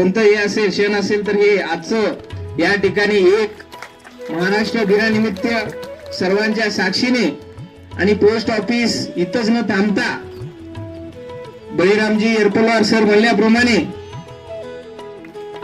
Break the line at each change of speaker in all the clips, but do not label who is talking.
कोणतं हे असेल क्षण असेल तर हे आजचं या ठिकाणी एक महाराष्ट्र दिनानिमित्त सर्वांच्या साक्षीने आणि पोस्ट ऑफिस इथंच न थांबता बळीरामजी एरपोलवार सर म्हणल्याप्रमाणे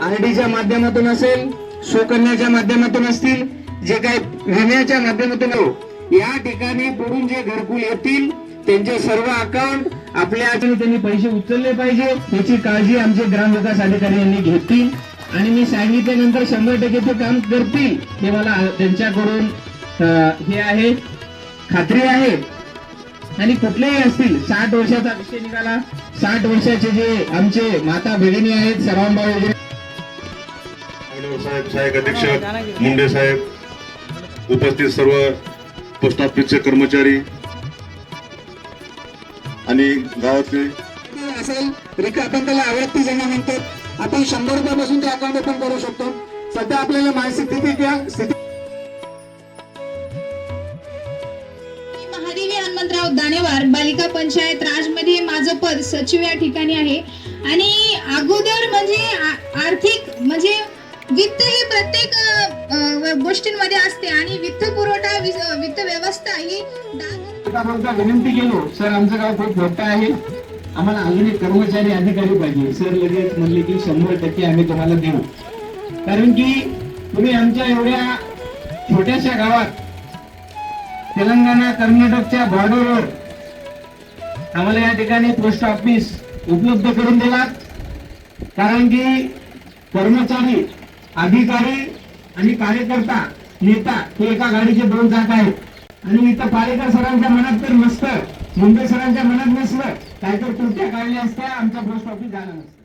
आरडीच्या माध्यमातून असेल सुकन्याच्या माध्यमातून असतील जे काही विम्याच्या माध्यमातून हो, या ठिकाणी पडून जे घरकुल येतील त्यांचे सर्व अकाउंट आपल्या हाताने त्यांनी पैसे उचलले पाहिजे याची काळजी आमचे ग्रामविकास अधिकारी यांनी घेतील. आणि मी सांगितल्यानंतर शंभर टक्के ते काम करतील हे मला त्यांच्याकडून हे आहे खात्री आहे. आणि कुठलेही असतील साठ वर्षाचा विषय निघाला. साठ वर्षाचे जे आमचे माता भगिनी आहेत सर्वांबाई वगैरे.
हो साहेब सहाय्यक अधीक्षक मुंडे साहेब उपस्थित सर्व पोस्ट ऑफिसचे कर्मचारी आणि गावातले
असेल रिका आपण त्याला आवर्ती जमा म्हणतो आपण शंभर रुपयापासून ते अकाउंट ओपन करू शकतो. सध्या आपल्याला मानसिक स्थिती घ्या स्थिती
महादेवी हनुमंतराव दानेवार बालिका पंचायत राजमध्ये माझं पद सचिव या ठिकाणी आहे. आणि अगोदर म्हणजे आर्थिक म्हणजे गोष्टींमध्ये असते आणि वित्त पुरवठा वित्त व्यवस्था ही
विनंती केलो सर आमचं गाव खूप मोठं आहे. आम्हाला अजून एक कर्मचारी अधिकारी पाहिजे. सर लगेच म्हणले की शंभर टक्के आम्ही तुम्हाला देऊ. कारण की तुम्ही आमच्या एवढ्या छोट्याशा गावात तेलंगणा कर्नाटकच्या बॉर्डरवर आम्हाला या ठिकाणी पोस्ट ऑफिस उपलब्ध करून दिलात. कारण की कर्मचारी अधिकारी आणि कार्यकर्ता नेता हे एका गाडीचे दोन चाक आहेत. आणि इथं पालेकर सरांच्या मनात तर नसतं. मुंबई सरांच्या मनात नसलं काय तर त्रुट्या काढल्या असत्या आमचा पोस्ट ऑफिस झाला नसतं.